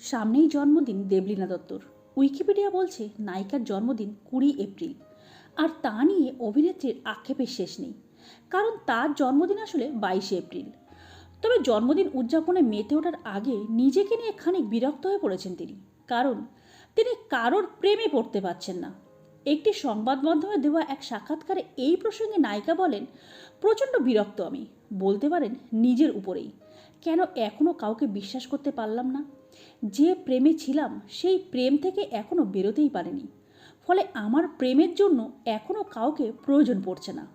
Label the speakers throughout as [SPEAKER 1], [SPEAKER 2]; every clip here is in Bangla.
[SPEAKER 1] সামনেই জন্মদিন দেবলীনা দত্তর। উইকিপিডিয়া বলছে, নায়িকার জন্মদিন কুড়ি এপ্রিল। আর তা নিয়ে অভিনেত্রীর আক্ষেপের শেষ নেই। কারণ তার জন্মদিন আসলে বাইশে এপ্রিল। তবে জন্মদিন উদযাপনে মেতে ওঠার আগে নিজেকে নিয়ে খানিক বিরক্ত হয়ে পড়েছেন তিনি। কারণ তিনি কারোর প্রেমে পড়তে পারছেন না। একটি সংবাদ মাধ্যমে দেওয়া এক সাক্ষাৎকারে এই প্রসঙ্গে নায়িকা বলেন, প্রচণ্ড বিরক্ত আমি। বলতে পারেন, নিজের উপরেই। কেন এখনও কাউকে বিশ্বাস করতে পারলাম না? যে প্রেমে ছিলাম, সেই প্রেম থেকে এখনও বেরোতেই পারেনি। ফলে আমার প্রেমের জন্য এখনও কাউকে প্রয়োজন পড়ছে না।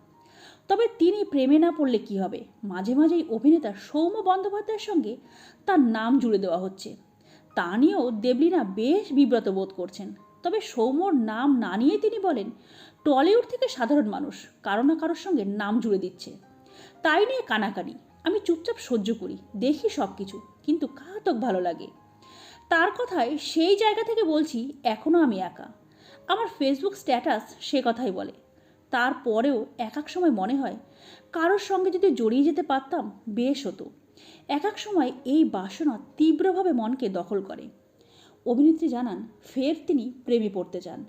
[SPEAKER 1] তবে তিনি প্রেমে না পড়লে কি হবে? মাঝে মাঝেই অভিনেতা সৌম্য বন্দ্যোপাধ্যায়ের সঙ্গে তার নাম জুড়ে দেওয়া হচ্ছে। তা নিয়েও দেবলীনা বেশ বিব্রত বোধ করছেন। তবে সৌম্যর নাম না নিয়ে তিনি বলেন, টলিউড থেকে সাধারণ মানুষ, কারও না কারোর সঙ্গে নাম জুড়ে দিচ্ছে। তাই নিয়ে কানাকানি। আমি চুপচাপ সহ্য করি, দেখি সব কিছু কিন্তু কাহাতক ভালো লাগে? তার কথায় সেই জায়গা থেকে বলছি এখনও আমি একা। আমার ফেসবুক স্ট্যাটাস সে কথাই বলে। তারপরেও এক এক সময় মনে হয়, কারোর সঙ্গে যদি জড়িয়ে যেতে পারতাম, বেশ হতো। এক এক সময় এই বাসনা তীব্রভাবে মনকে দখল করে। অভিনেত্রী জানান, ফের তিনি প্রেমে পড়তে চান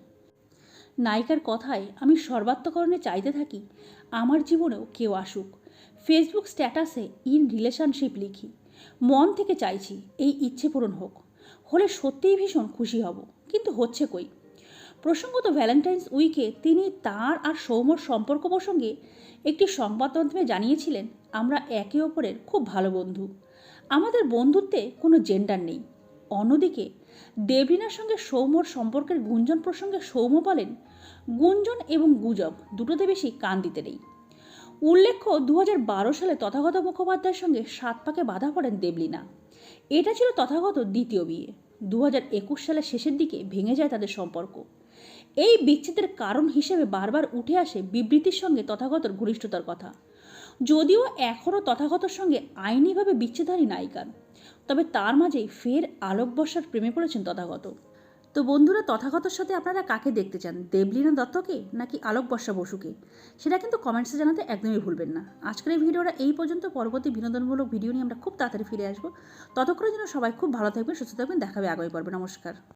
[SPEAKER 1] নায়িকার কথায় আমি সর্বাত্মকরণে চাইতে থাকি, আমার জীবনেও কেউ আসুক। ফেসবুক স্ট্যাটাসে ইন রিলেশনশিপ লিখি, মন থেকে চাইছি এই ইচ্ছে পূরণ হোক। হলে সত্যিই ভীষণ খুশি হব, কিন্তু হচ্ছে কই? প্রসঙ্গত ভ্যালেন্টাইন্স উইকে তিনি তার আর সৌম্যর সম্পর্ক প্রসঙ্গে একটি সংবাদ মাধ্যমে জানিয়েছিলেন, আমরা একে অপরের খুব ভালো বন্ধু। আমাদের বন্ধুত্বে কোনো জেন্ডার নেই। অন্যদিকে দেবরিনার সঙ্গে সৌম্যর সম্পর্কের গুঞ্জন প্রসঙ্গে সৌম্য বলেন, গুঞ্জন এবং গুজব দুটোতে বেশি কান দিতে নেই। উল্লেখ্য, দুহাজার বারো সালে তথাগত মুখোপাধ্যায়ের সঙ্গে সাত পাকে বাধা পড়েন দেবলিনা। এটা ছিল তথাগত দ্বিতীয় বিয়ে। দু হাজার একুশ সালের শেষের দিকে ভেঙে যায় তাদের সম্পর্ক। এই বিচ্ছেদের কারণ হিসেবে বারবার উঠে আসে বিবৃতির সঙ্গে তথাগতর ঘনিষ্ঠতার কথা। যদিও এখনও তথাগতর সঙ্গে আইনিভাবে বিচ্ছেদারী নায়িকার তবে তার মাঝেই ফের আলোক বর্ষার প্রেমে পড়েছেন তথাগত। তো বন্ধুরা, তথাগতর সাথে আপনারা কাকে দেখতে চান? দেবলীনা দত্তকে নাকি আলোক বর্ষা বসুকে? সেটা কিন্তু কমেন্টসে জানাতে একদমই ভুলবেন না। আজকের এই ভিডিওটা এই পর্যন্ত। পরবর্তী বিনোদনমূলক ভিডিও নিয়ে আমরা খুব তাড়াতাড়ি ফিরে আসব। ততক্ষণের জন্য সবাই খুব ভালো থাকবেন, সুস্থ থাকবেন। দেখাবে আগামী পর্বে। নমস্কার।